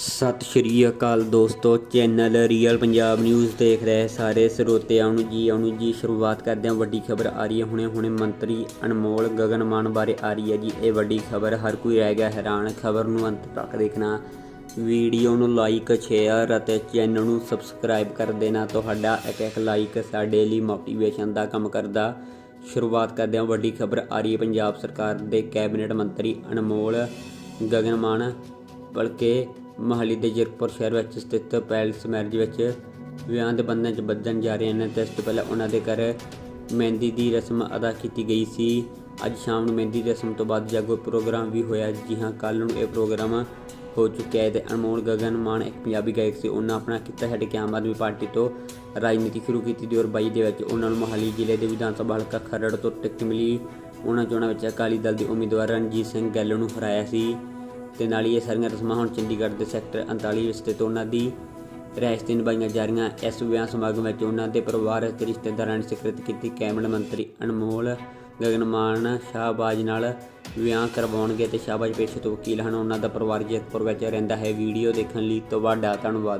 ਸਤਿ ਸ਼੍ਰੀ ਅਕਾਲ ਦੋਸਤੋ, channel real Punjab news ਦੇਖ ਰਹੇ ਸਾਰੇ ਸਰੋਤਿਆਂ ਨੂੰ ਜੀ ਆਉਣ ਜੀ, ਸ਼ੁਰੂਆਤ ਕਰਦੇ ਹਾਂ ਵੱਡੀ ਖਬਰ ਆ ਰਹੀ ਹੈ। ਹੁਣੇ ਹੁਣੇ ਮੰਤਰੀ ਅਨਮੋਲ ਗਗਨ ਮਾਨ ਬਾਰੇ ਆ ਰਹੀ ਹੈ ਜੀ, ਇਹ ਵੱਡੀ ਖਬਰ, ਹਰ ਕੋਈ ਰਹਿ ਗਿਆ ਹੈਰਾਨ। ਖਬਰ ਨੂੰ ਅੰਤ ਤੱਕ ਦੇਖਣਾ, ਵੀਡੀਓ ਨੂੰ ਲਾਈਕ ਸ਼ੇਅਰ ਅਤੇ ਚੈਨਲ ਨੂੰ ਸਬਸਕ੍ਰਾਈਬ ਕਰ ਦੇਣਾ। ਤੁਹਾਡਾ ਇੱਕ ਇੱਕ ਲਾਈਕ ਸਾਡੇ ਲਈ ਮੋਟੀਵੇਸ਼ਨ ਦਾ ਕੰਮ ਕਰਦਾ। ਸ਼ੁਰੂਆਤ ਕਰਦੇ ਹਾਂ ਵੱਡੀ ਖਬਰ ਆ ਰਹੀ ਹੈ ਪੰਜਾਬ ਸਰਕਾਰ ਦੇ ਕੈਬਨਿਟ ਮੰਤਰੀ ਅਨਮੋਲ ਗਗਨ ਮਾਨ ਬਲਕਿ ਮੋਹਾਲੀ ਦੇ ਜੀਰਕਪੁਰ ਸ਼ਹਿਰ ਵਿੱਚ ਸਥਿਤ ਪੈਲਸ ਮੈਰਿਜ ਵਿੱਚ ਵਿਆਹ ਦੇ ਬੰਧਨ 'ਚ ਬੱਧਨ ਜਾ ਰਹੇ ਨੇ। ਤੇ ਇਸ ਤੋਂ ਪਹਿਲਾਂ ਉਹਨਾਂ ਦੇ ਘਰ ਮਹਿੰਦੀ ਦੀ ਰਸਮ ਅਦਾ ਕੀਤੀ ਗਈ ਸੀ। ਅੱਜ ਸ਼ਾਮ ਨੂੰ ਮਹਿੰਦੀ ਦੀ ਰਸਮ ਤੋਂ ਬਾਅਦ ਜਾਗੋ ਪ੍ਰੋਗਰਾਮ ਵੀ ਹੋਇਆ, ਜੀ ਹਾਂ ਕੱਲ ਨੂੰ ਇਹ ਪ੍ਰੋਗਰਾਮ ਹੋ ਚੁੱਕਿਆ ਹੈ ਤੇ ਅਨਮੋਲ ਗਗਨ ਮਾਨ ਇੱਕ ਪੰਜਾਬੀ ਗਾਇਕ ਸੀ। ਉਹਨਾਂ ਆਪਣਾ ਕਿੱਤਾ ਛੱਡ ਕੇ ਆਮ ਆਦਮੀ ਪਾਰਟੀ ਤੋਂ ਰਾਜਨੀਤੀ ਸ਼ੁਰੂ ਕੀਤੀ। 2022 ਦੇ ਵਿੱਚ ਉਹਨਾਂ ਨੂੰ ਮੋਹਾਲੀ ਜ਼ਿਲ੍ਹੇ ਦੇ ਵਿਧਾਨ ਸਭਾ ਹਲਕਾ ਖਰੜ ਤੋਂ ਟਿਕਟ ਮਿਲੀ। ਉਹਨਾਂ ਚੋਣਾਂ ਵਿੱਚ ਅਕਾਲੀ ਦਲ ਦੇ ਉਮੀਦਵਾਰ ਰਣਜੀਤ ਸਿੰਘ ਗਿੱਲ ਨੂੰ ਹਰਾਇਆ ਸੀ। ਤੇ ਨਾਲ ਹੀ ਇਹ ਸਾਰੀਆਂ ਰਸਮਾਂ ਹੁਣ ਚੰਡੀਗੜ੍ਹ ਦੇ ਸੈਕਟਰ 39 ਵਿੱਚ ਸਥਿਤ ਉਹਨਾਂ ਦੀ ਰਿਹਾਇਸ਼ ਤੇ ਨਿਭਾਈਆਂ ਜਾ ਰਹੀਆਂ। ਇਸ ਵਿਆਹ ਸਮਾਗਮ ਵਿੱਚ ਉਹਨਾਂ ਦੇ ਪਰਿਵਾਰ ਅਤੇ ਰਿਸ਼ਤੇਦਾਰਾਂ ਨੇ ਸਿਖਰਤ ਕੀਤੀ ਕੈਬਨਿਟ ਮੰਤਰੀ ਅਨਮੋਲ ਗਗਨਮਾਨ ਸ਼ਾਹਬਾਜ ਨਾਲ ਵਿਆਹ ਕਰਵਾਉਣਗੇ ਤੇ ਸ਼ਾਹਬਾਜ ਪੇਸ਼ੇ ਤੋਂ ਵਕੀਲ ਹਨ। ਉਹਨਾਂ ਦਾ ਪਰਿਵਾਰ ਜੈਤਪੁਰ ਵਿੱਚ ਰਹਿੰਦਾ ਹੈ। ਵੀਡੀਓ ਦੇਖਣ ਲਈ ਤੁਹਾਡਾ ਧੰਨਵਾਦ।